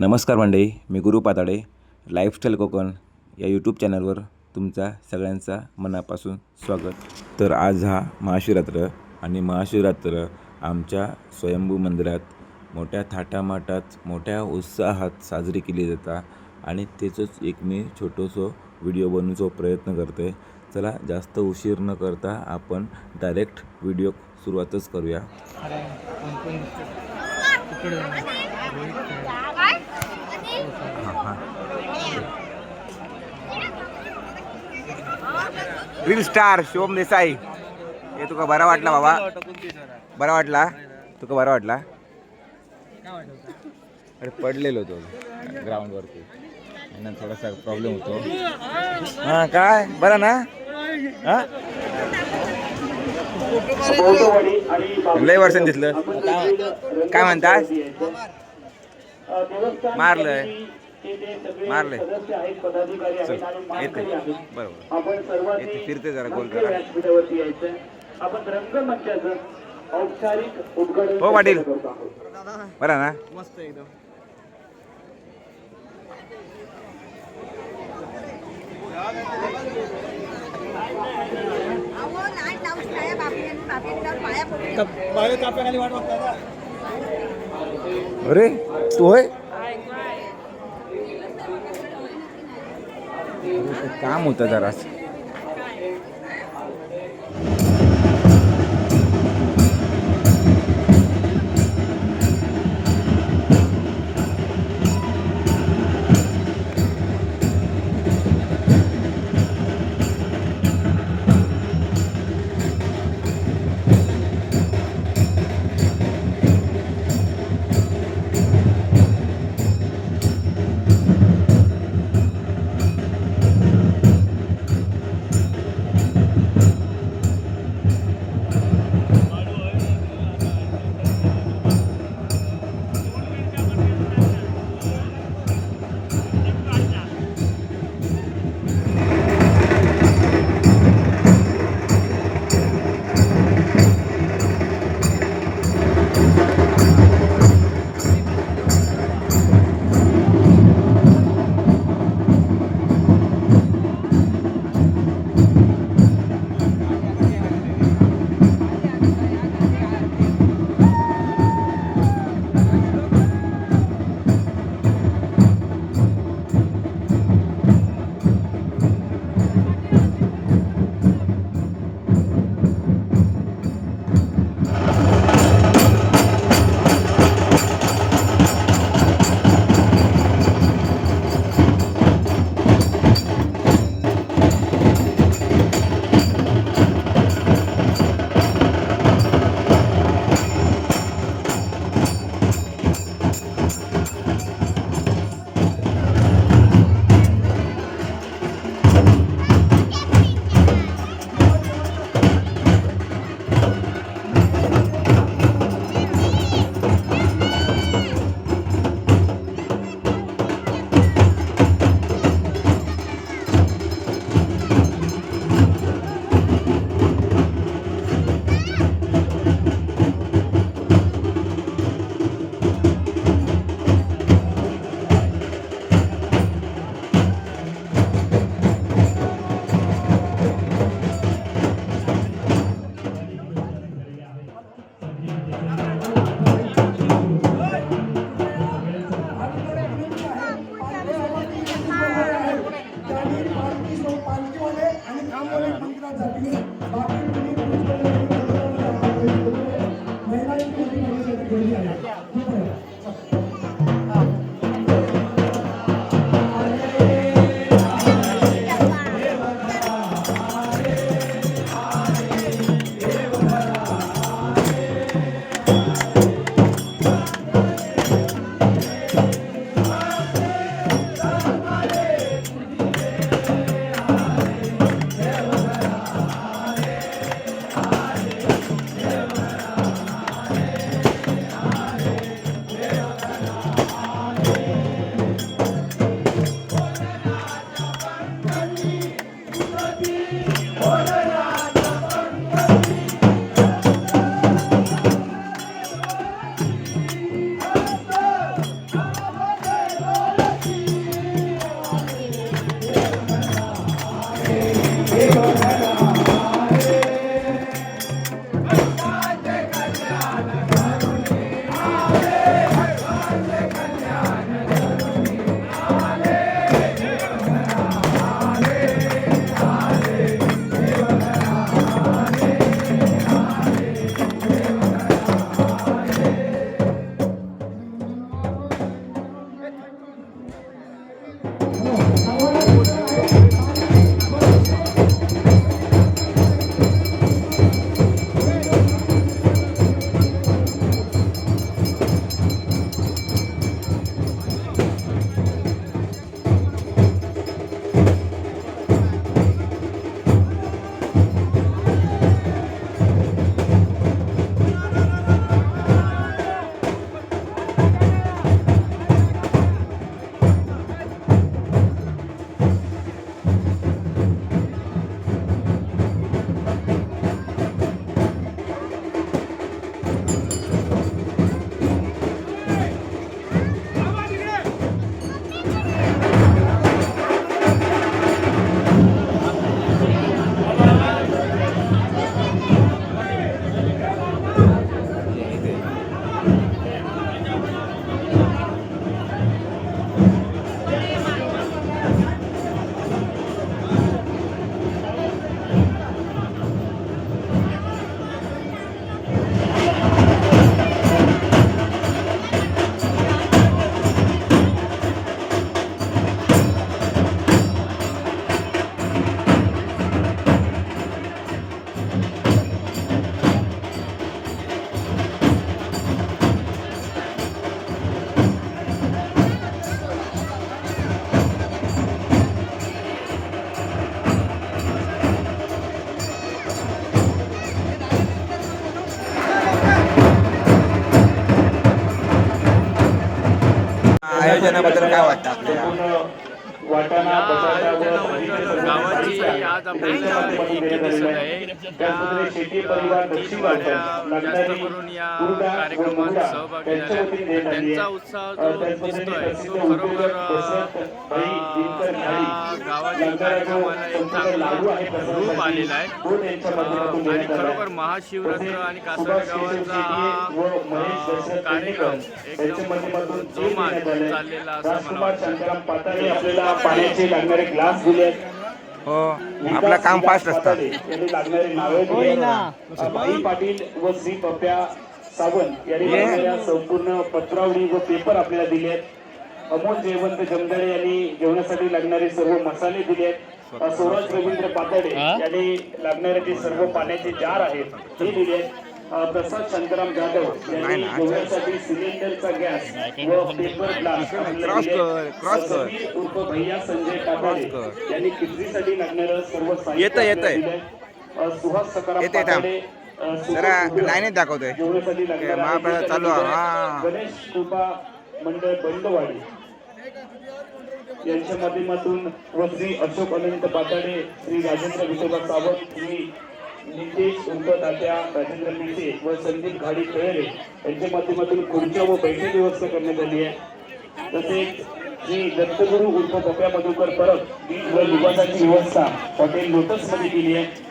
नमस्कार मंडळी मी गुरु पाताडे लाईफस्टाईल कोकण या यूट्यूब चॅनलवर तुमचा सगळ्यांचा मनापासून स्वागत. तर आज हा महाशिवरात्र आणि महाशिवरात्र आमच्या स्वयंभू मंदिरात मोठ्या थाटामाटात मोठ्या उत्साहात साजरी केली जाता आणि त्याचंच एक मी छोटंसं व्हिडिओ बनवूचा प्रयत्न करते चला जास्त उशीर न करता आपण डायरेक्ट व्हिडिओ सुरुवातच करूया. Reel star Shivam Desai. हे तुका बरा वाटला बाबा. बरा वाटला? तुका बरा वाटला? अरे पडलेलो तो ग्राउंडवरती आणि थोडासा प्रॉब्लेम होतो. हां काय? बरा ना? हां? लय वर्षांनी दिसलं. काय काय म्हणतात मारलंय. मारलंय चल येते. बरोबर. येते फिरते जरा गोल करा आपण रंगमंचाचं औपचारिक उद्घाटन हो पाटील. बरा ना? मस्त एकदम. अहो नाही लावूच काम होतं जरा आयोजनाबद्दल काय वाटतं आपल्याला? वाटाणा बटाटा व गावाची आज आपल्याला दिसत आहे शेती परिवार दक्षिण जास्त करून या कार्यक्रमात सहभागी झाल्या त्यांचा. उत्साह जो दिसतोय तो खरोखर या गावाच्या कार्यक्रमाला एक चांगला रूप आलेला आहे आणि. खरोखर महाशिवरात्र आणि कासार गावाचा हा कार्यक्रम एकदम जोमात. चाललेला असं मला वाटतं पाण्याचे लागणारे ग्लास दिले आहेत. हो आपलं काम फास्ट असतं. यांनी लागणारे नावे दिली आहेत. भाई पाटील व श्री पप्या सावंत यांनी लागणाऱ्या संपूर्ण पत्रावळी व पेपर आपल्याला दिले आहेत. अमोल जयवंत जमदारे यांनी जेवणासाठी लागणारे सर्व मसाले दिले आहेत. अ, स्वराज रवींद्र पाताडे यांनी लागणारे जे सर्व पाण्याचे जार आहेत ते दिले आहेत. प्रसाद शांताराम जाधव यांनी जेवणासाठी सिलेंडरचा गॅस व पेपर ग्लास उर्फ भैया संजय काकाडे. यांनी खिचडीसाठी लागणारं सर्व साहित्य. अ, सुहास सकाराम जरा लाईनीत दाखवतोय. महाप्रसाद चालू. हा. गणेश कृपा मंडळ बंडवाडी यांच्या माध्यमातून व श्री अशोक अनंत पाताडे श्री राजेंद्र विठोबा सावंत श्री नितेश उर्फ तात्या राजेंद्र मिसे व संदीप घाडी खेळरे यांच्या माध्यमातून खुर्च्या व बैठक व्यवस्था करण्यात आली आहे. तसेच श्री दत्तगुरु उर्फ पप्या मधुकर परब वीज व निवासाची व्यवस्था हॉटेल लोटसमध्ये केली आहे.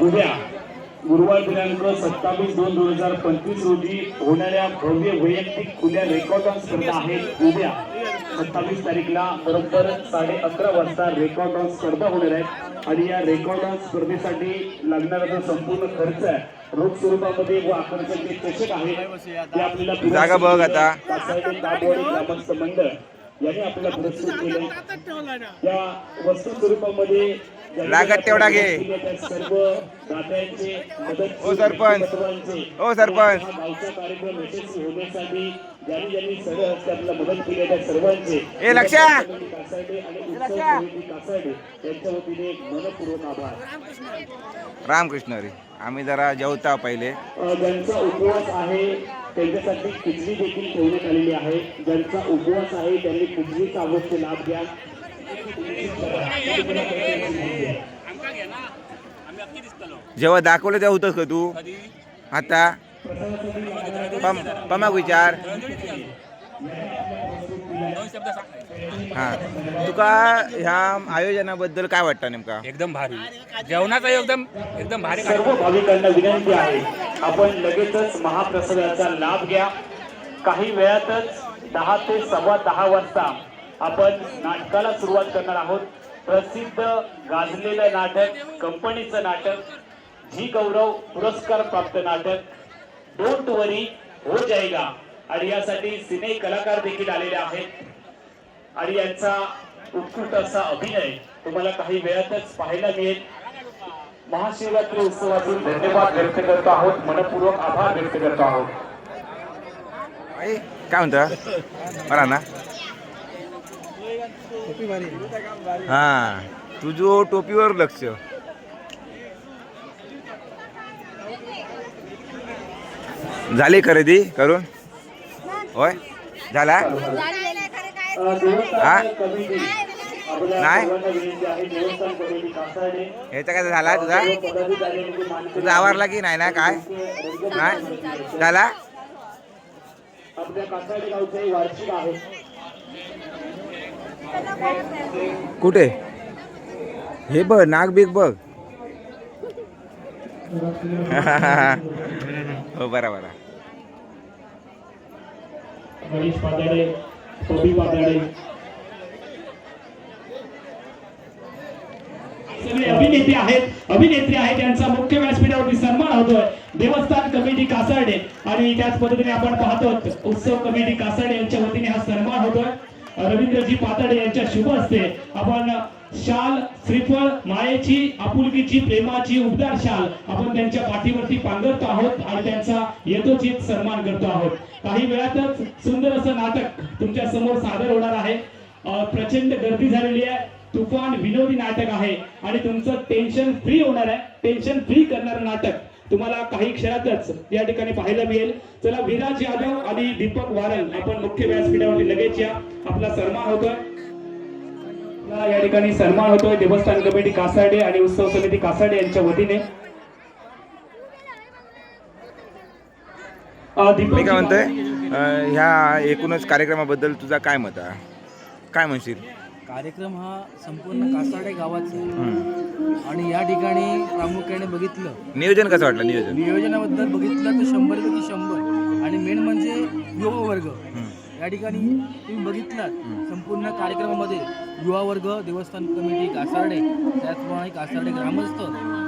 उद्या गुरुवार दिनांक सत्तावीस दोन दोन हजार पंचवीस रोजी होणाऱ्या भव्य वैयक्तिक खुल्या रेकॉर्डॉन स्पर्धा आहेत उद्या. सत्तावीस तारीखला बरोबर साडे अकरा वाजता रेकॉर्डॉन स्पर्धा होणार आहे. आणि या रेकॉर्डॉन स्पर्धेसाठी लागणारा जो संपूर्ण खर्च आहे रोख स्वरूपामध्ये व आकर्षक जे चषक आहे. ते आपल्याला जागा बघ आता. कासारडे दाबवाडी ग्रामस्थ मंडळ. यांनी आपल्याला पुरस्कृत केले. या वस्तू स्वरूपामध्ये लागत तेवढा घे. मदत ओ सरपंच. ओ सरपंच. हा ए, आभार. रामकृष्ण हरी आम्ही जरा जेवता पहिले. ज्यांचा उपवास आहे त्यांच्यासाठी खिचडी देखील ठेवण्यात आलेली आहे. ज्यांचा उपवास आहे त्यांनी खिचडीचा अवश्य लाभ घ्या. जेव्हा दाखवलं तेव्हा होतंस का तू? आता? पम पमाक विचार. हां. तुका ह्या आयोजनाबद्दल काय वाटतं नेमका? एकदम भारी. जेवणाचा एकदम एकदम भारी सर्व भाविकांना विनंती आहे आपण लगेचच महाप्रसादाचा लाभ घ्या. काही वेळातच दहा ते सव्वा दहा वाजता आपण नाटकाला सुरुवात करणार आहोत. प्रसिद्ध गाजलेलं नाटक कंपनीचं नाटक जी गौरव पुरस्कार प्राप्त नाटक डोंट वरी हो जाएगा आणि यासाठी सिने कलाकार देखील आलेले आहेत. आणि यांचा उत्कृष्ट असा अभिनय तुम्हाला काही वेळातच पाहायला मिळेल. महाशिवरात्री उत्सवातून धन्यवाद व्यक्त करतो आहोत. मनपूर्वक आभार व्यक्त करतो आहोत. काय म्हणता? बरा ना? हा तुझो टोपीवर लक्ष. झाली खरेदी करून? होय? झाला? हा? नाही? ह्याचा काय झाला तुझा? तुझा आवरला की नाही ना? काय? नाही? झाला? कुठे? हे बघ नाग बिग बघ. हो बरा बरा. गणेश पाताडे पाताडे सगळे अभिनेते आहेत. अभिनेत्री आहेत. त्यांचा मुख्य व्यासपीठावरती सन्मान होतोय. देवस्थान कमिटी कासारडे. आणि त्याच पद्धतीने आपण पाहतो उत्सव कमिटी कासारडे यांच्या वतीने हा सन्मान होतोय. रवींद्रजी पातडे यांच्या शुभ असते आपण शाल श्रीफळ मायेची आपुलकीची प्रेमाची उबदार शाल आपण त्यांच्या पाठीवरती पांघरतो आहोत आणि त्यांचा यथोचित सन्मान करतो आहोत. काही वेळातच सुंदर असं नाटक तुमच्यासमोर सादर होणार आहे. प्रचंड गर्दी झालेली आहे. तुफान विनोदी नाटक आहे आणि तुमचं टेन्शन फ्री होणार आहे. टेन्शन फ्री करणारं नाटक. तुम्हाला काही क्षणातच या ठिकाणी पाहायला मिळेल. चला विराज यादव आणि दीपक वारल आपण मुख्य व्यासपीठावरती लगेच या. आपला सन्मान होतोय. या ठिकाणी सन्मान होतोय. देवस्थान कमिटी कासाडे आणि उत्सव समिती कासाडे यांच्या वतीने. मी काय म्हणतोय? ह्या एकूणच कार्यक्रमाबद्दल तुझा काय मत आहे? काय म्हणशील? कार्यक्रम हा संपूर्ण कासाडे गावाचा आहे. आणि या ठिकाणी प्रामुख्याने बघितलं. नियोजन कसं वाटलं नियोजन? नियोजनाबद्दल बघितलं तर शंभरपैकी शंभर. आणि मेन म्हणजे युवा वर्ग. या ठिकाणी तुम्ही बघितलात संपूर्ण कार्यक्रमामध्ये युवा वर्ग देवस्थान कमिटी कासारडे त्याचप्रमाणे कासारडे ग्रामस्थ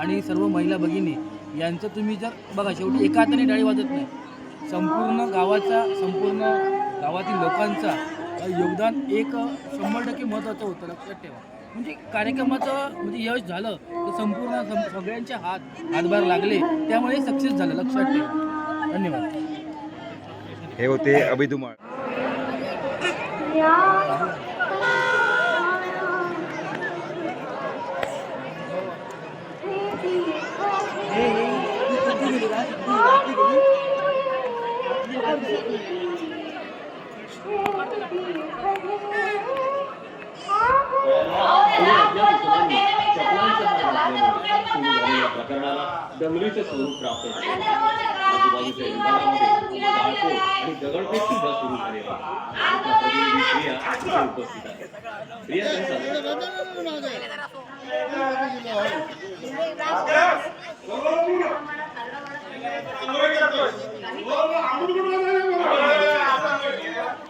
आणि सर्व महिला भगिनी यांचं तुम्ही जर बघा शेवटी एका हाताने टाळी वाजत नाही. संपूर्ण गावाचा संपूर्ण गावातील लोकांचा योगदान एक शंभर टक्के महत्त्वाचं होतं लक्षात ठेवा म्हणजे कार्यक्रमाचं म्हणजे यश झालं तर संपूर्ण सगळ्यांचे हात हातभार लागले त्यामुळे सक्सेस झालं लक्षात ठेवा धन्यवाद हे होते अभिधुमाळ प्रकरणाला दंगलीचे स्वरूप प्राप्त झाले आजूबाजूच्या विभागामध्ये जाळपोळ आणि दगडफेक सुद्धा सुरू झाले प्रिया उपस्थित आहेत प्रिया काय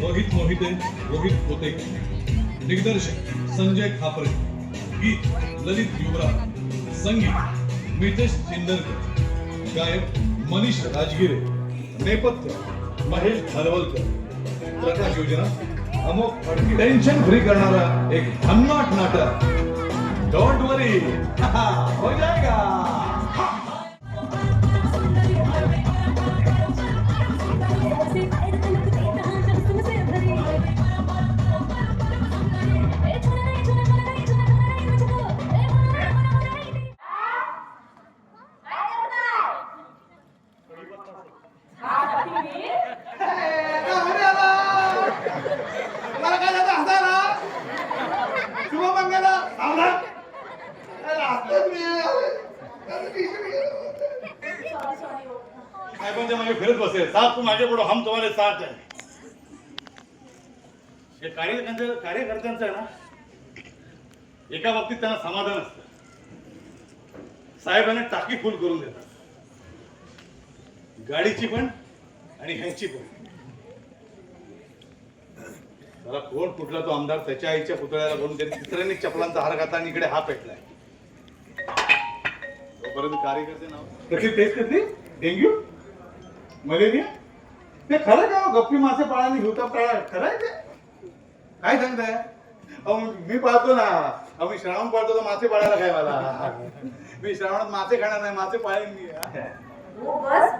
रोहित मोहिते रोहित पोते दिग्दर्शक संजय खापरे गीत ललित युवराज संगीत मितेश चिंदरकर गायक मनीष राजगिरे नेपथ्य महेश हलवलकर प्रकाश योजना अमोक फडकी. टेन्शन फ्री करणारा एक भन्नाट नाटक. डोंट वरी हो जाएगा. आगे बढ़ो हम तुम्हारे साथ हैं हे कार्य कार्यकर्त्यांचं आहे ना एका बाबतीत त्यांना समाधान असतं. साहेबांना टाकी फुल करून देतात. गाडीची पण आणि ह्यांची पण. त्याला कोण फुटला तो आमदार त्याच्या आईच्या पुतळ्याला बोलून त्यांनी तिसऱ्यांनी चपलांचा हार घातला आणि इकडे हा पेटलाय. तोपर्यंत कार्यकर्ते नाव प्रकृती तेच करते. डेंग्यू? मलेरिया? ते खरं का हो? गप्पी मासे पाळाने घेऊता पाळा खरं आहे ते? काय सांगताय? अहो मी पाळतो ना. अहो मी श्रावण पाळतो तर मासे पाळायला काय मला? मी श्रावणात मासे खाणार नाही मासे पाळेन मी. हो बस.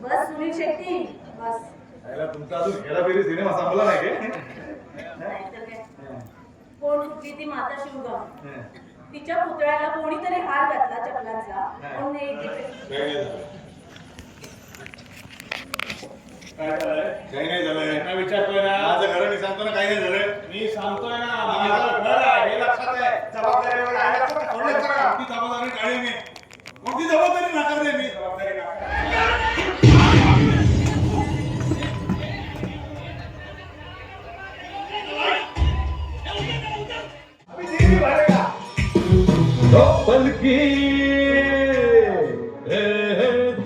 बस सुनील शेट्टी. बस. याला तुमचा अजून हेराफेरी सिनेमा संपला नाही काय? नाहीतर काय? कोण कुठली ती माता शिवगाव तिच्या पुतळ्याला कोणीतरी हार घातला चपलांचा. पण नाही ते- काय झालंय? काही नाही झालंय. काय विचारतोय ना? माझं घर मी सांगतो ना काही नाही झालंय. मी सांगतोय ना माझं घर आहे. हे लक्षात आहे. जबाबदारी काढली मी कोणती जबाबदारी नाकारली मी. जबाबदारी नाकारली. अभी दीदी भरेगा दो पल की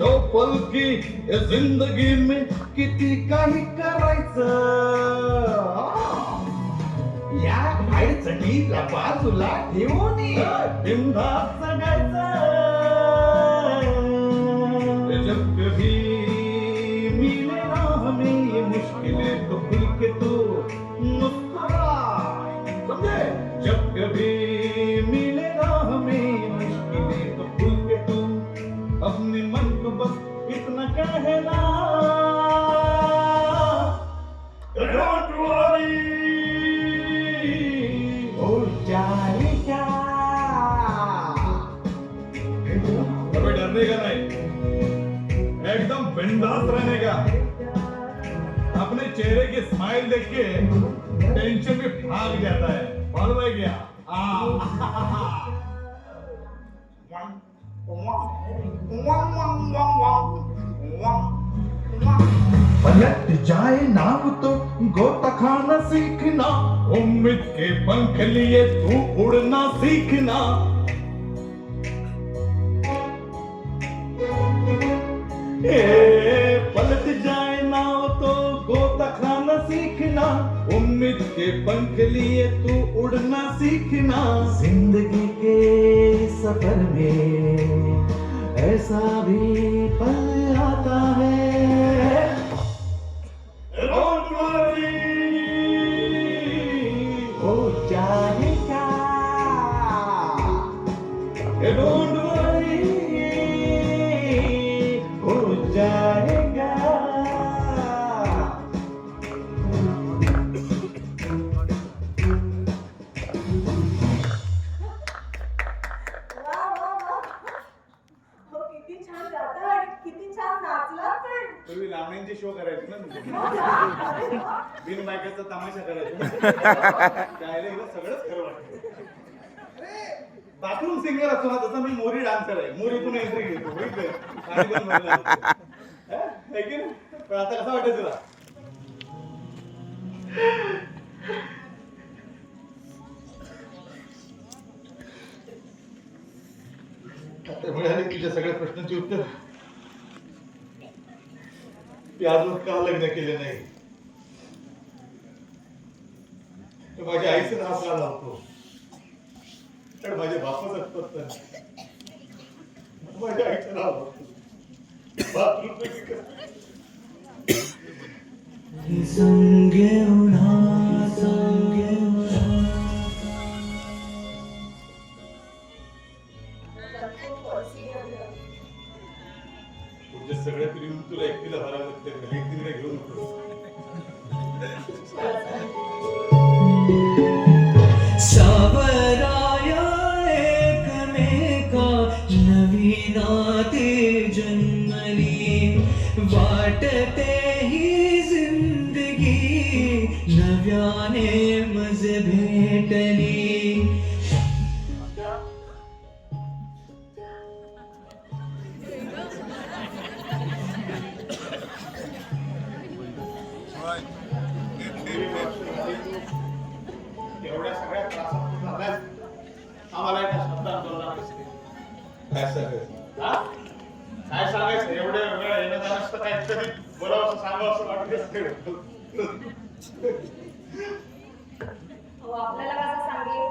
दो पल की या जिंदगी में किती काही करायचं? या अडचणीला बाजूला ठेवून बिंदास जगायचं. जब मी मिले ना हमें ये मुश्किलें तो चेहरे की स्माइल देख के टेंशन भी भाग जाता है। मालूम है क्या? पलट जाए नाव तो गोता खाना सीखना। उम्मीद के पंख लिए तू उड़ना सीखना। ए, पलट जाए नाव तो गोता खाना सीखना उम्मीद के पंख लिए तू उड़ना सीखना। ज़िंदगी के सफ़र में ऐसा भी पल आता है। हो जाएगा बाथरूम सिंगर असतो ना तसा मी मोरी डान्सर आहे. मोरीतून एंट्री घेतो पण आता कसं वाटत तुला? आता तुझ्या सगळ्या प्रश्नांची उत्तर. ती अजून का लग्न केले नाही? तर माझ्या आईचं नाव का लावतो? तर माझ्या बापाच पत्ता माझ्या आईचं नाव लावतो. बाथरूम सगळ्या येऊन तुला एकटीला भरावं लागतं. एकटीला घेऊन काय सांगायचं? एवढ्या वेळा येणं जाणं काहीतरी असं वाटत आपल्याला कसं सांगेल?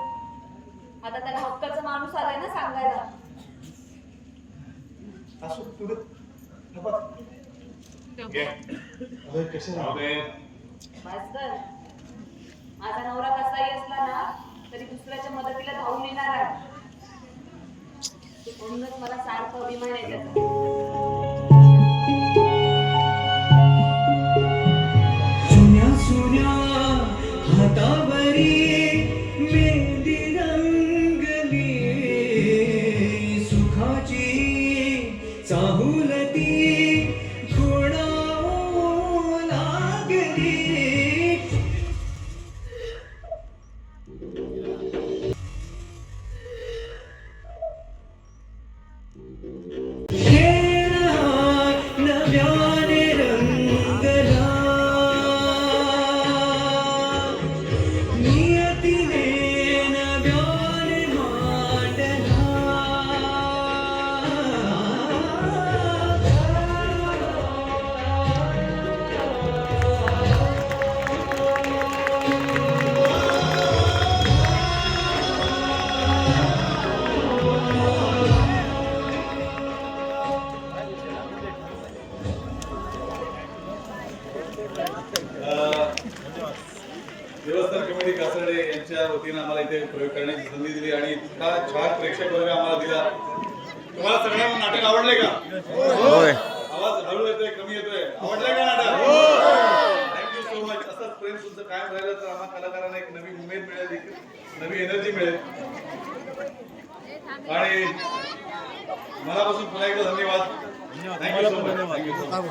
आता त्याला हक्काचा माणूस आलाय ना सांगायला. असो पुढे. कसे माझा नवरा कसाही असला ना तरी दुसऱ्याच्या मदतीला धावून येणार आहे. म्हणूनच मला सारखं अभिमान आहे त्याचा मनापासून पुन्हा एकदा धन्यवाद. Thank you so much thank you so much